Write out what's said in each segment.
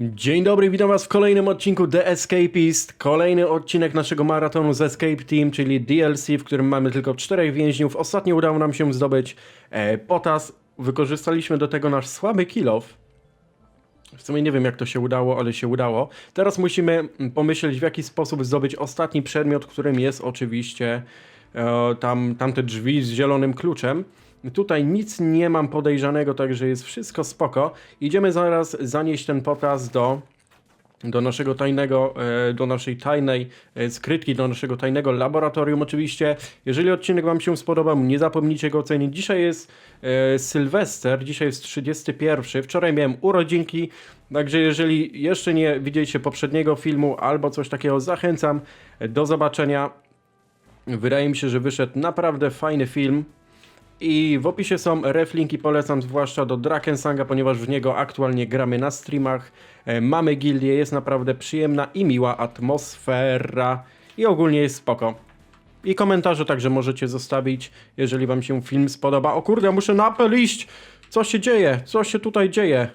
Dzień dobry, witam was w kolejnym odcinku The Escapist. Kolejny odcinek naszego maratonu z Escape Team, czyli DLC, w którym mamy tylko czterech więźniów. Ostatnio udało nam się zdobyć e, potas. Wykorzystaliśmy do tego nasz słaby kill off. W sumie nie wiem jak to się udało, ale się udało. Teraz musimy mm, pomyśleć w jaki sposób zdobyć ostatni przedmiot, którym jest oczywiście e, tam, tamte drzwi z zielonym kluczem. Tutaj nic nie mam podejrzanego, także jest wszystko spoko. Idziemy zaraz zanieść ten potas do, do naszego tajnego, e, do naszej tajnej e, skrytki, do naszego tajnego laboratorium oczywiście. Jeżeli odcinek Wam się spodobał, nie zapomnijcie go ocenić. Dzisiaj jest e, Sylwester, dzisiaj jest 31. Wczoraj miałem urodzinki, także jeżeli jeszcze nie widzieliście poprzedniego filmu albo coś takiego, zachęcam do zobaczenia. Wydaje mi się, że wyszedł naprawdę fajny film. I w opisie są reflinki, polecam zwłaszcza do Drakensanga, ponieważ w niego aktualnie gramy na streamach. E, Mamy gildię, jest naprawdę przyjemna i miła atmosfera i ogólnie jest spoko. I komentarze także możecie zostawić, jeżeli wam się film spodoba. O kurde, muszę na apel iść! Co się dzieje? Co się tutaj dzieje?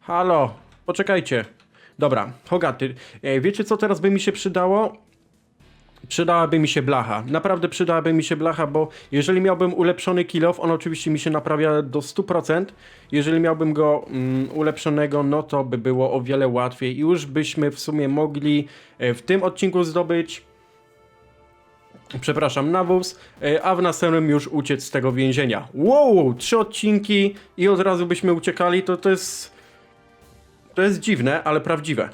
Halo, poczekajcie. Dobra, Hogaty, e, wiecie co teraz by mi się przydało? Przydałaby mi się blacha. Naprawdę przydałaby mi się blacha, bo jeżeli miałbym ulepszony kilof, on oczywiście mi się naprawia do 100%. Jeżeli miałbym go mm, ulepszonego, no to by było o wiele łatwiej. I już byśmy w sumie mogli e, w tym odcinku zdobyć przepraszam, nawóz, e, a w następnym już uciec z tego więzienia. Wow, trzy odcinki i od razu byśmy uciekali, to to jest... To jest dziwne, ale prawdziwe.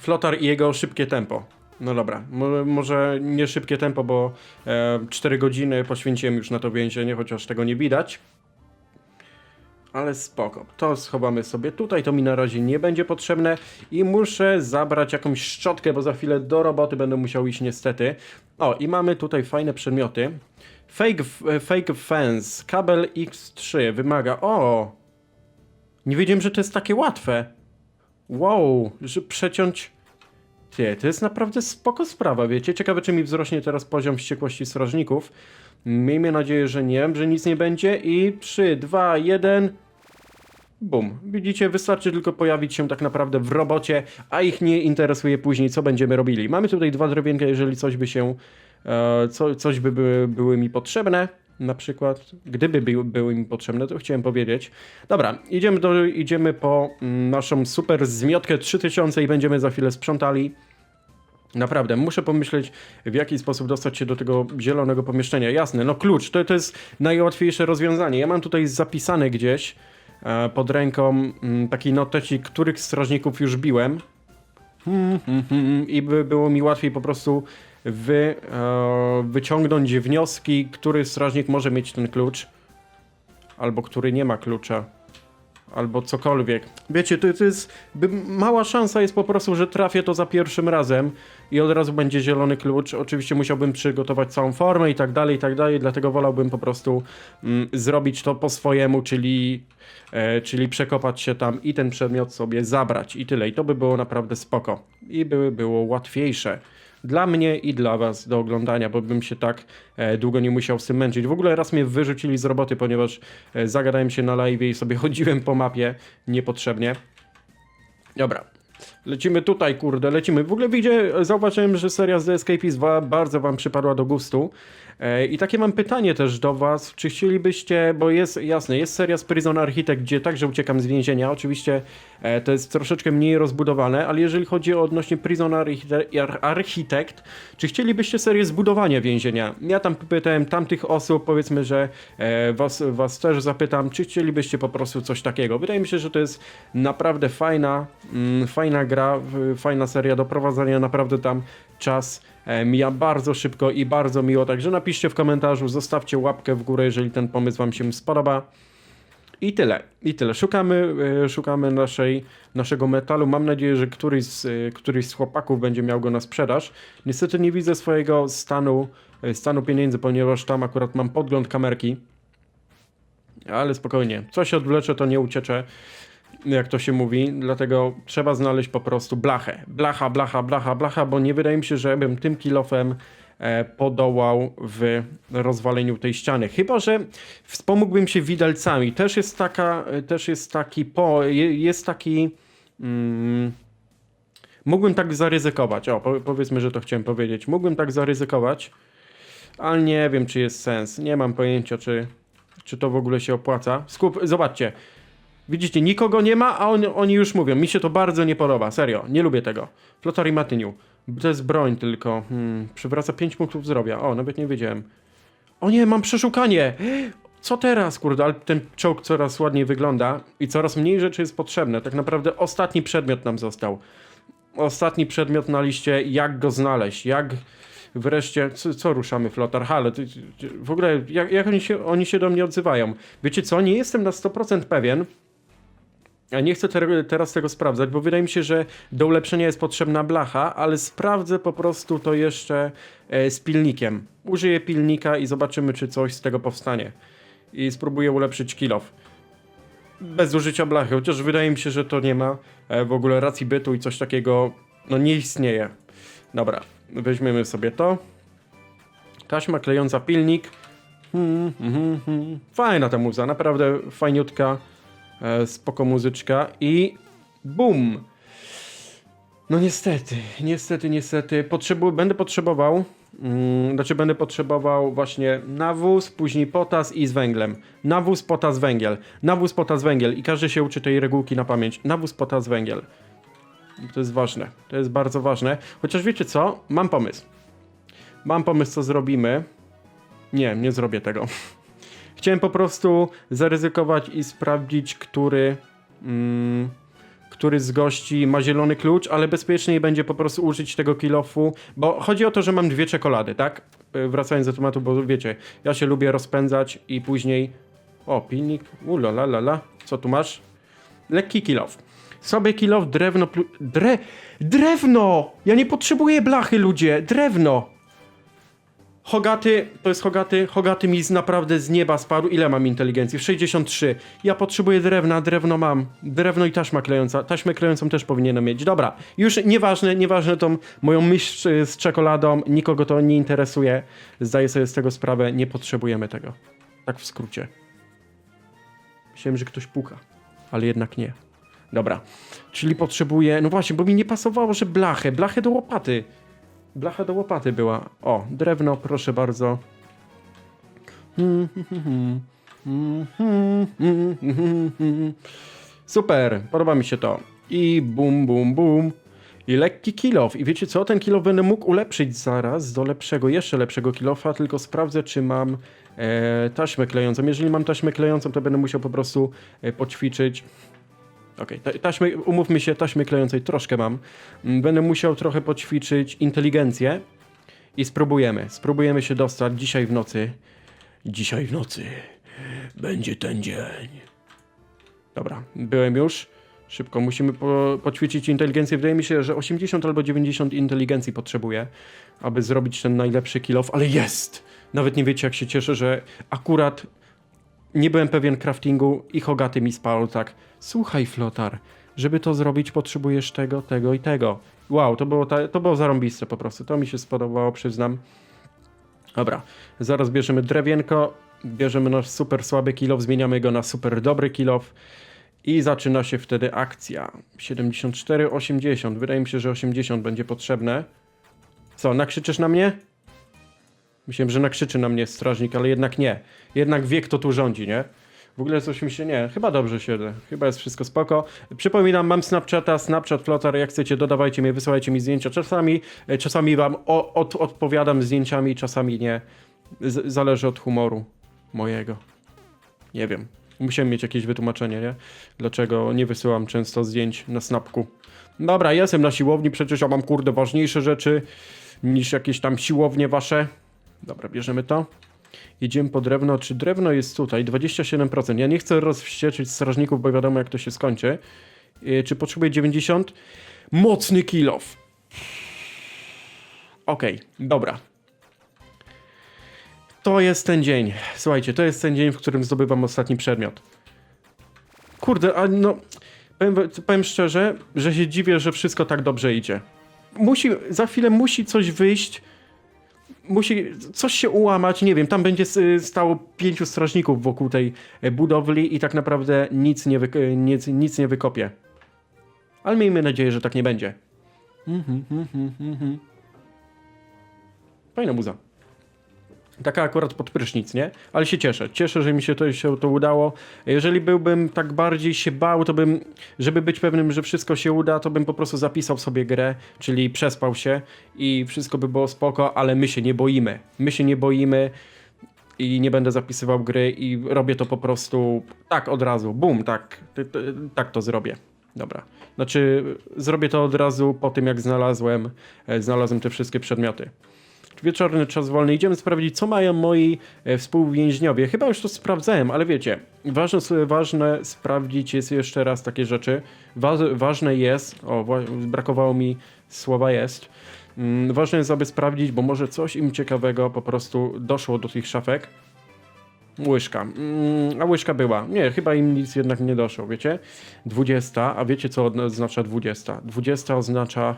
Flotar i jego szybkie tempo. No dobra, mo- może nie szybkie tempo, bo e, 4 godziny poświęciłem już na to więzienie, chociaż tego nie widać. Ale spoko, to schowamy sobie tutaj, to mi na razie nie będzie potrzebne i muszę zabrać jakąś szczotkę, bo za chwilę do roboty będę musiał iść niestety. O, i mamy tutaj fajne przedmioty. Fake, f- fake fence, kabel X3 wymaga, o! Nie wiedziałem, że to jest takie łatwe. Wow, że przeciąć... To jest naprawdę spoko sprawa, wiecie? Ciekawe, czy mi wzrośnie teraz poziom wściekłości strażników. Miejmy nadzieję, że nie, że nic nie będzie. I 3, 2, 1... Bum. Widzicie, wystarczy tylko pojawić się tak naprawdę w robocie, a ich nie interesuje później, co będziemy robili. Mamy tutaj dwa drewienka, jeżeli coś by się... E, co, coś by były mi potrzebne. Na przykład, gdyby były, były mi potrzebne, to chciałem powiedzieć. Dobra, idziemy, do, idziemy po mm, naszą super zmiotkę 3000 i będziemy za chwilę sprzątali. Naprawdę, muszę pomyśleć, w jaki sposób dostać się do tego zielonego pomieszczenia. Jasne, no klucz, to, to jest najłatwiejsze rozwiązanie. Ja mam tutaj zapisane gdzieś e, pod ręką mm, taki notecik, których strażników już biłem. Hmm, hmm, hmm, I by było mi łatwiej po prostu wy, e, wyciągnąć wnioski, który strażnik może mieć ten klucz, albo który nie ma klucza albo cokolwiek. Wiecie, to, to jest by, mała szansa jest po prostu, że trafię to za pierwszym razem i od razu będzie zielony klucz. Oczywiście musiałbym przygotować całą formę i tak dalej, i tak dalej, dlatego wolałbym po prostu mm, zrobić to po swojemu, czyli, e, czyli przekopać się tam i ten przedmiot sobie zabrać i tyle. I to by było naprawdę spoko. I by było łatwiejsze dla mnie i dla was do oglądania, bo bym się tak e, długo nie musiał z tym męczyć. W ogóle raz mnie wyrzucili z roboty, ponieważ e, zagadałem się na live i sobie chodziłem po mapie niepotrzebnie. Dobra. Lecimy tutaj, kurde, lecimy. W ogóle widzę, zauważyłem, że seria z The Escapist wa- bardzo wam przypadła do gustu. E, I takie mam pytanie też do was, czy chcielibyście, bo jest, jasne, jest seria z Prison Architect, gdzie także uciekam z więzienia, oczywiście e, to jest troszeczkę mniej rozbudowane, ale jeżeli chodzi o odnośnie Prison Archite- Ar- Architect, czy chcielibyście serię zbudowania więzienia? Ja tam pytałem tamtych osób, powiedzmy, że e, was, was też zapytam, czy chcielibyście po prostu coś takiego. Wydaje mi się, że to jest naprawdę fajna, mm, fajna gra, fajna seria do prowadzenia, naprawdę tam czas mija bardzo szybko i bardzo miło, także napiszcie w komentarzu, zostawcie łapkę w górę, jeżeli ten pomysł wam się spodoba. I tyle, i tyle. Szukamy, e, szukamy naszej, naszego metalu. Mam nadzieję, że któryś z, e, któryś z chłopaków będzie miał go na sprzedaż. Niestety nie widzę swojego stanu, e, stanu pieniędzy, ponieważ tam akurat mam podgląd kamerki. Ale spokojnie, co się odwlecze, to nie uciecze, jak to się mówi, dlatego trzeba znaleźć po prostu blachę. Blacha, blacha, blacha, blacha, bo nie wydaje mi się, że bym tym kilofem e, podołał w rozwaleniu tej ściany. Chyba, że wspomógłbym się widelcami. Też jest taka, e, też jest taki po, je- jest taki Mm, mógłbym tak zaryzykować. O, po, powiedzmy, że to chciałem powiedzieć. Mógłbym tak zaryzykować, ale nie wiem, czy jest sens. Nie mam pojęcia, czy, czy to w ogóle się opłaca. Skup, zobaczcie. Widzicie, nikogo nie ma, a on, oni już mówią. Mi się to bardzo nie podoba, serio. Nie lubię tego. Flotar i Matyniu. To jest broń tylko. Hmm, przywraca 5 punktów zdrowia. O, nawet nie wiedziałem. O nie, mam przeszukanie! Co teraz, kurde, ale ten czołg coraz ładniej wygląda i coraz mniej rzeczy jest potrzebne. Tak naprawdę ostatni przedmiot nam został. Ostatni przedmiot na liście, jak go znaleźć, jak wreszcie, co, co ruszamy, Flotar? Ty, w ogóle, jak, jak oni, się, oni się do mnie odzywają? Wiecie co, nie jestem na 100% pewien, nie chcę te, teraz tego sprawdzać, bo wydaje mi się, że do ulepszenia jest potrzebna blacha, ale sprawdzę po prostu to jeszcze e, z pilnikiem. Użyję pilnika i zobaczymy, czy coś z tego powstanie. I spróbuję ulepszyć kilof. Bez użycia blachy, chociaż wydaje mi się, że to nie ma e, w ogóle racji bytu i coś takiego, no nie istnieje. Dobra, weźmiemy sobie to. Taśma klejąca pilnik. Hmm, hmm, hmm. Fajna ta muza, naprawdę fajniutka. E, spoko muzyczka i bum. No niestety, niestety, niestety. Potrzebu będę potrzebował, mm, znaczy będę potrzebował właśnie nawóz, później potas i z węglem. Nawóz, potas, węgiel. Nawóz, potas, węgiel. I każdy się uczy tej regułki na pamięć. Nawóz, potas, węgiel. To jest ważne. To jest bardzo ważne. Chociaż wiecie co? Mam pomysł. Mam pomysł, co zrobimy. Nie, nie zrobię tego. Chciałem po prostu zaryzykować i sprawdzić, który, mm, który z gości ma zielony klucz, ale bezpieczniej będzie po prostu użyć tego kilofu, bo chodzi o to, że mam dwie czekolady, tak? Y, Wracając do tematu, bo wiecie, ja się lubię rozpędzać i później... O, pilnik, ula la la la, co tu masz? Lekki kilof. Sobie kilof, drewno, plu... Dre... Drewno! Ja nie potrzebuję blachy, ludzie, drewno! Hogaty, to jest Hogaty, Hogaty mi z naprawdę z nieba spadł. Ile mam inteligencji? 63. Ja potrzebuję drewna, drewno mam. Drewno i taśma klejąca. Taśmę klejącą też powinienem mieć. Dobra, już nieważne, nieważne tą moją myśl z czekoladą, nikogo to nie interesuje. Zdaję sobie z tego sprawę, nie potrzebujemy tego. Tak w skrócie. Myślałem, że ktoś puka, ale jednak nie. Dobra, czyli potrzebuję, no właśnie, bo mi nie pasowało, że blachę, blachę do łopaty. Blacha do łopaty była. O, drewno, proszę bardzo. Super, podoba mi się to. I bum, bum, bum. I lekki kilof. I wiecie co? Ten kilof będę mógł ulepszyć zaraz do lepszego, jeszcze lepszego kilofa, tylko sprawdzę, czy mam e, taśmę klejącą. Jeżeli mam taśmę klejącą, to będę musiał po prostu e, poćwiczyć. Okej, okay. taśmy, umówmy się, taśmy klejącej troszkę mam. Mm, Będę musiał trochę poćwiczyć inteligencję i spróbujemy. Spróbujemy się dostać dzisiaj w nocy. Dzisiaj w nocy będzie ten dzień. Dobra, byłem już. Szybko, musimy po, poćwiczyć inteligencję. Wydaje mi się, że 80 albo 90 inteligencji potrzebuję, aby zrobić ten najlepszy kill off, ale jest! Nawet nie wiecie, jak się cieszę, że akurat nie byłem pewien craftingu i Hogaty mi spał tak. Słuchaj, Flotar, żeby to zrobić potrzebujesz tego, tego i tego. Wow, to było, ta, to było zarąbiste po prostu. To mi się spodobało, przyznam. Dobra, zaraz bierzemy drewienko, bierzemy nasz super słaby kilof, zmieniamy go na super dobry kilof i zaczyna się wtedy akcja. 74, 80. Wydaje mi się, że 80 będzie potrzebne. Co, nakrzyczysz na mnie? Myślałem, że nakrzyczy na mnie strażnik, ale jednak nie. Jednak wie, kto tu rządzi, nie? W ogóle coś mi się nie. Chyba dobrze siedzę. Chyba jest wszystko spoko. Przypominam, mam Snapchata, Snapchat Flotar. Jak chcecie, dodawajcie mnie, wysyłajcie mi zdjęcia. Czasami, e, czasami wam o, od, odpowiadam zdjęciami, czasami nie. Z, zależy od humoru mojego. Nie wiem. Musiałem mieć jakieś wytłumaczenie, nie? Dlaczego nie wysyłam często zdjęć na Snapku. Dobra, jestem na siłowni, przecież ja mam kurde ważniejsze rzeczy niż jakieś tam siłownie wasze. Dobra, bierzemy to. Jedziemy po drewno. Czy drewno jest tutaj? 27%. Ja nie chcę rozwścieczyć strażników, bo wiadomo jak to się skończy. Yy, czy potrzebuję 90? Mocny kilof. Okej, okay, dobra. To jest ten dzień. Słuchajcie, to jest ten dzień, w którym zdobywam ostatni przedmiot. Kurde, a no... Powiem, powiem szczerze, że się dziwię, że wszystko tak dobrze idzie. Musi, za chwilę musi coś wyjść, musi coś się ułamać, nie wiem, tam będzie stało pięciu strażników wokół tej budowli i tak naprawdę nic nie, wy, nic, nic nie wykopie. Ale miejmy nadzieję, że tak nie będzie. Mhm, mhm, mhm. Fajna muza. Taka akurat pod prysznic, nie? Ale się cieszę. Cieszę, że mi się to, się to udało. Jeżeli byłbym tak bardziej się bał, to bym, żeby być pewnym, że wszystko się uda, to bym po prostu zapisał sobie grę, czyli przespał się i wszystko by było spoko, ale my się nie boimy. My się nie boimy i nie będę zapisywał gry i robię to po prostu tak od razu. Bum, tak. Tak to zrobię. Dobra. Znaczy, zrobię to od razu po tym, jak znalazłem, e, znalazłem te wszystkie przedmioty wieczorny czas wolny. Idziemy sprawdzić, co mają moi e, współwięźniowie. Chyba już to sprawdzałem, ale wiecie, ważne, ważne sprawdzić jest jeszcze raz takie rzeczy. Wa ważne jest, o, wa- brakowało mi słowa jest. Mm, ważne jest, aby sprawdzić, bo może coś im ciekawego po prostu doszło do tych szafek. Łyżka. Mm, a łyżka była. Nie, chyba im nic jednak nie doszło, wiecie? 20, a wiecie co oznacza 20? 20 oznacza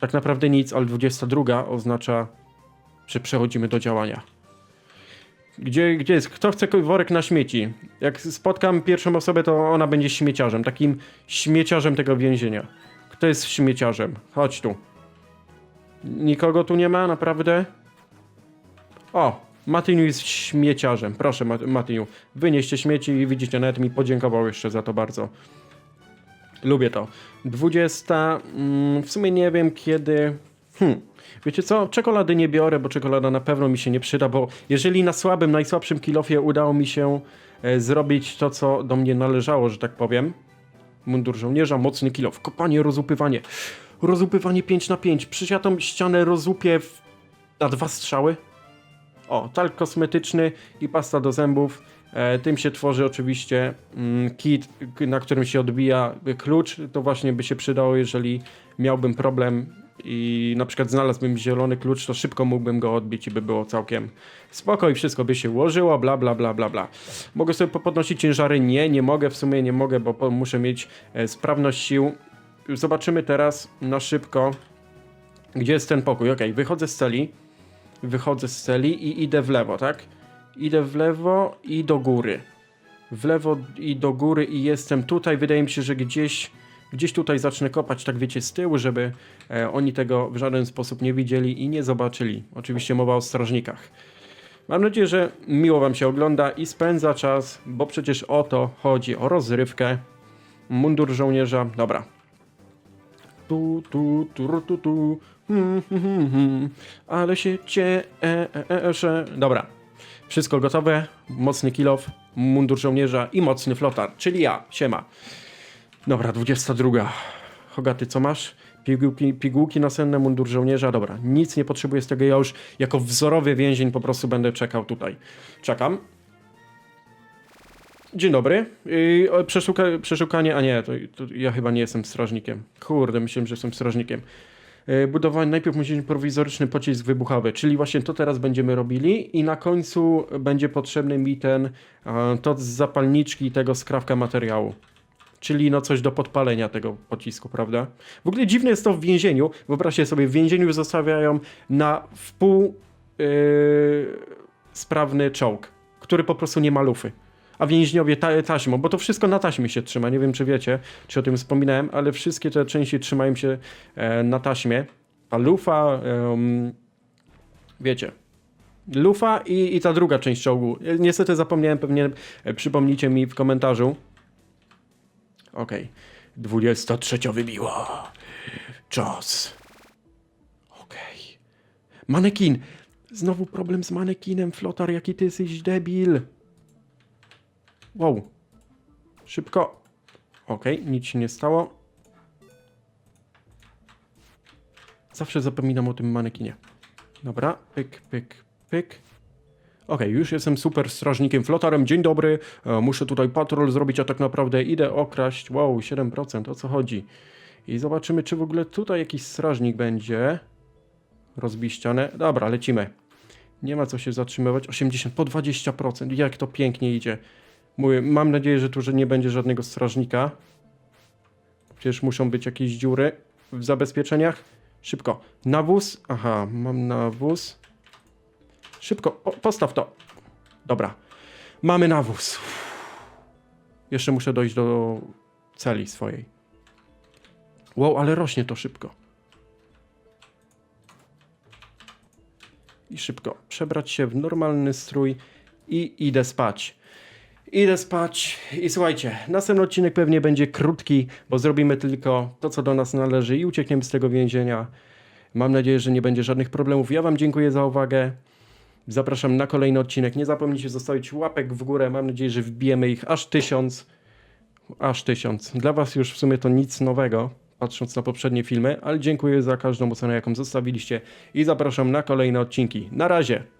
tak naprawdę nic, ale 22 oznacza że przechodzimy do działania. Gdzie, gdzie jest? Kto chce worek na śmieci? Jak spotkam pierwszą osobę, to ona będzie śmieciarzem. Takim śmieciarzem tego więzienia. Kto jest śmieciarzem? Chodź tu. Nikogo tu nie ma, naprawdę? O, Matyniu jest śmieciarzem. Proszę, Mat- Matyniu, wynieście śmieci i widzicie, nawet mi podziękował jeszcze za to bardzo. Lubię to. 20. Mm, w sumie nie wiem kiedy. Hmm. Wiecie co? Czekolady nie biorę, bo czekolada na pewno mi się nie przyda, bo jeżeli na słabym, najsłabszym kilofie udało mi się e, zrobić to, co do mnie należało, że tak powiem. Mundur żołnierza, mocny kilof, kopanie, rozupywanie. Rozupywanie 5 na 5 Przecież ja tą ścianę rozupię w... na dwa strzały. O, talk kosmetyczny i pasta do zębów. E, tym się tworzy oczywiście mm, kit, na którym się odbija klucz. To właśnie by się przydało, jeżeli miałbym problem i na przykład znalazłbym zielony klucz, to szybko mógłbym go odbić i by było całkiem spoko i wszystko by się ułożyło, bla bla bla bla bla. Mogę sobie podnosić ciężary? Nie, nie mogę, w sumie nie mogę, bo muszę mieć e, sprawność sił. Zobaczymy teraz na szybko, gdzie jest ten pokój. Ok, wychodzę z celi, wychodzę z celi i idę w lewo, tak? Idę w lewo i do góry. W lewo i do góry i jestem tutaj. Wydaje mi się, że gdzieś, gdzieś tutaj zacznę kopać, tak wiecie, z tyłu, żeby e, oni tego w żaden sposób nie widzieli i nie zobaczyli. Oczywiście mowa o strażnikach. Mam nadzieję, że miło Wam się ogląda i spędza czas, bo przecież o to chodzi, o rozrywkę. Mundur żołnierza, dobra. Tu, tu, tu, tu, tu. Hmm, hmm, hmm, hmm. Ale się cie... E, e, e, sze. Dobra. Wszystko gotowe. Mocny kilof, mundur żołnierza i mocny flotar, czyli ja. Siema. Dobra, 22. Hogaty, co masz? Pigułki, pigułki nasenne, mundur żołnierza. Dobra, nic nie potrzebuję z tego. Ja już jako wzorowy więzień po prostu będę czekał tutaj. Czekam. Dzień dobry. Yy, przeszuka, przeszukanie. A nie, to, to ja chyba nie jestem strażnikiem. Kurde, myślałem, że jestem strażnikiem. Yy, budowanie. Najpierw musi być prowizoryczny pocisk wybuchowy, czyli właśnie to teraz będziemy robili, i na końcu będzie potrzebny mi ten to z zapalniczki tego skrawka materiału. Czyli no coś do podpalenia tego pocisku, prawda? W ogóle dziwne jest to w więzieniu. Wyobraźcie sobie, w więzieniu zostawiają na wpół yy, sprawny czołg, który po prostu nie ma lufy. A więźniowie ta, taśmą, bo to wszystko na taśmie się trzyma. Nie wiem, czy wiecie, czy o tym wspominałem, ale wszystkie te części trzymają się e, na taśmie. A lufa, em, wiecie, lufa i, i ta druga część czołgu. E, Niestety zapomniałem, pewnie e, przypomnicie mi w komentarzu. Okej. 23 wybiło. Czas. Okej. Manekin. Znowu problem z manekinem, Flotar, jaki ty jesteś debil. Wow. Szybko. Okej, nic się nie stało. Zawsze zapominam o tym manekinie. Dobra, pyk, pyk, pyk. Okej, już jestem super strażnikiem flotarem. Dzień dobry. E, muszę tutaj patrol zrobić, a tak naprawdę idę okraść. Wow, 7%, o co chodzi? I zobaczymy, czy w ogóle tutaj jakiś strażnik będzie. Rozbij ścianę. Dobra, lecimy. Nie ma co się zatrzymywać. 80 po 20%. Jak to pięknie idzie. Mówię, mam nadzieję, że tu że nie będzie żadnego strażnika. Przecież muszą być jakieś dziury w zabezpieczeniach. Szybko. Nawóz. Aha, mam nawóz. Szybko, postaw to. Dobra. Mamy nawóz. Jeszcze muszę dojść do celi swojej. Wow, ale rośnie to szybko. I szybko przebrać się w normalny strój i idę spać. Idę spać i słuchajcie, następny odcinek pewnie będzie krótki, bo zrobimy tylko to, co do nas należy i uciekniemy z tego więzienia. Mam nadzieję, że nie będzie żadnych problemów. Ja Wam dziękuję za uwagę. Zapraszam na kolejny odcinek. Nie zapomnijcie zostawić łapek w górę. Mam nadzieję, że wbijemy ich aż tysiąc. Aż tysiąc. Dla Was już w sumie to nic nowego, patrząc na poprzednie filmy, ale dziękuję za każdą ocenę, jaką zostawiliście i zapraszam na kolejne odcinki. Na razie!